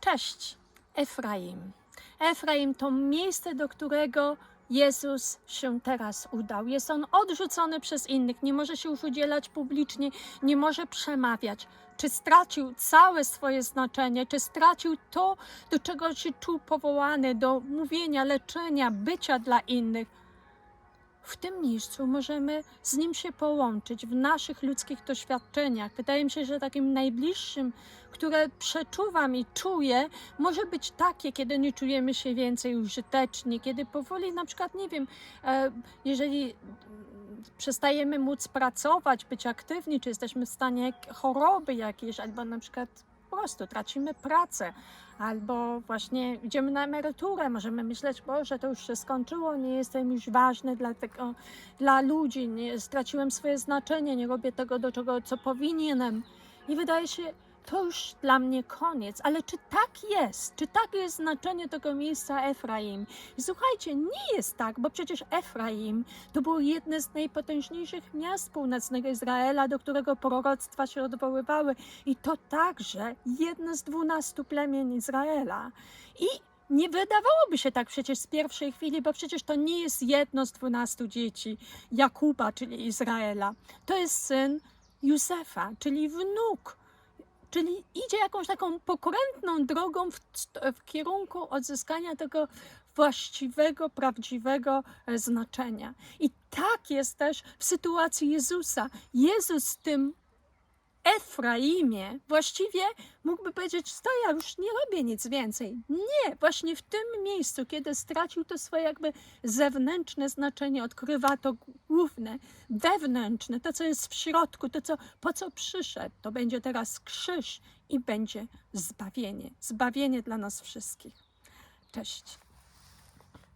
Cześć, Efraim. Efraim to miejsce, do którego Jezus się teraz udał. Jest on odrzucony przez innych, nie może się już udzielać publicznie, nie może przemawiać. Czy stracił całe swoje znaczenie, czy stracił to, do czego się czuł powołany, do mówienia, leczenia, bycia dla innych? W tym miejscu możemy z Nim się połączyć w naszych ludzkich doświadczeniach. Wydaje mi się, że takim najbliższym, które przeczuwam i czuję, może być takie, kiedy nie czujemy się więcej użyteczni, kiedy powoli, na przykład, nie wiem, e, jeżeli przestajemy móc pracować, być aktywni, czy jesteśmy w stanie choroby jakiejś, albo na przykład prostu tracimy pracę, albo właśnie idziemy na emeryturę, możemy myśleć, Boże, to już się skończyło, nie jestem już ważny dla, tego, dla ludzi, nie, straciłem swoje znaczenie, nie robię tego, do czego, co powinienem. I wydaje się, to już dla mnie koniec. Ale czy tak jest? Czy tak jest znaczenie tego miejsca Efraim? I słuchajcie, nie jest tak, bo przecież Efraim to było jedne z najpotężniejszych miast północnego Izraela, do którego proroctwa się odwoływały. I to także jedno z dwunastu plemień Izraela. I nie wydawałoby się tak przecież z pierwszej chwili, bo przecież to nie jest jedno z dwunastu dzieci Jakuba, czyli Izraela. To jest syn Józefa, czyli wnuk. Czyli idzie jakąś taką pokrętną drogą w, w kierunku odzyskania tego właściwego, prawdziwego e, znaczenia. I tak jest też w sytuacji Jezusa. Jezus tym Efraimie właściwie mógłby powiedzieć, to ja już nie robię nic więcej. Nie, właśnie w tym miejscu, kiedy stracił to swoje jakby zewnętrzne znaczenie, odkrywa to główne, wewnętrzne, to co jest w środku, to co, po co przyszedł. To będzie teraz krzyż i będzie zbawienie. Zbawienie dla nas wszystkich. Cześć.